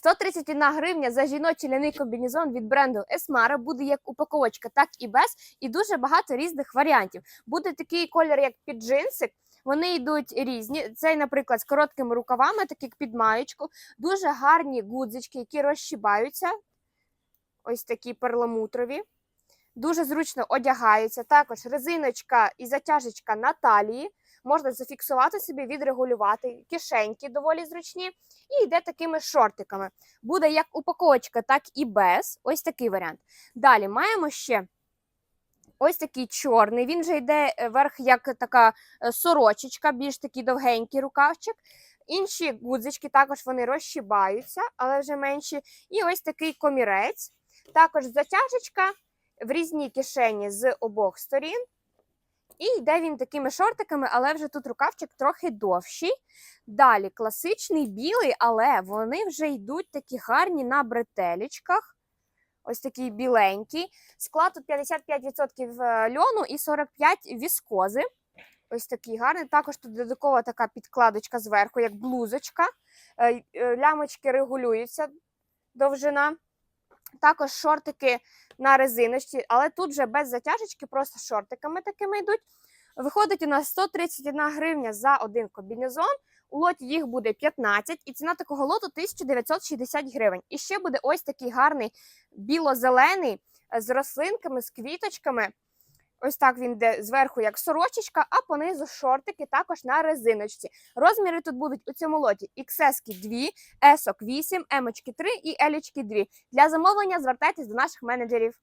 131 гривня за жіночий ляний комбінезон від бренду Esmara буде як упаковочка, так і без, і дуже багато різних варіантів. Буде такий колір, як під джинсик. Вони йдуть різні. Цей, наприклад, з короткими рукавами, так як під маєчку. Дуже гарні гудзички, які розщібаються. Ось такі перламутрові. Дуже зручно одягаються. Також резиночка і затяжечка на талії. Можна зафіксувати собі, відрегулювати. Кишеньки доволі зручні. І йде такими шортиками. Буде як упаковочка, так і без. Ось такий варіант. Далі маємо ще ось такий чорний. Він же йде е, верх як така е, сорочечка, більш такий довгенький рукавчик. Інші гудзички також вони розщібаються, але вже менші. І ось такий комірець. Також затяжечка в різній кишені з обох сторін. І йде він такими шортиками, але вже тут рукавчик трохи довший. Далі класичний білий, але вони вже йдуть такі гарні на бретелечках. Ось такий біленький. Склад тут 55% е, льону і 45% віскози. Ось такий гарний. Також тут додаткова така підкладочка зверху, як блузочка. Е, е, Лямочки регулюються довжина. Також шортики на резиночці, але тут вже без затяжечки, просто шортиками такими йдуть. Виходить у нас 131 гривня за один комбінезон. У лоті їх буде 15, і ціна такого лоту 1960 гривень. І ще буде ось такий гарний біло-зелений з рослинками, з квіточками. Ось так він йде зверху, як сорочечка, а понизу шортики також на резиночці. Розміри тут будуть у цьому лоті XS 2, S 8, M 3 і L 2. Для замовлення звертайтесь до наших менеджерів.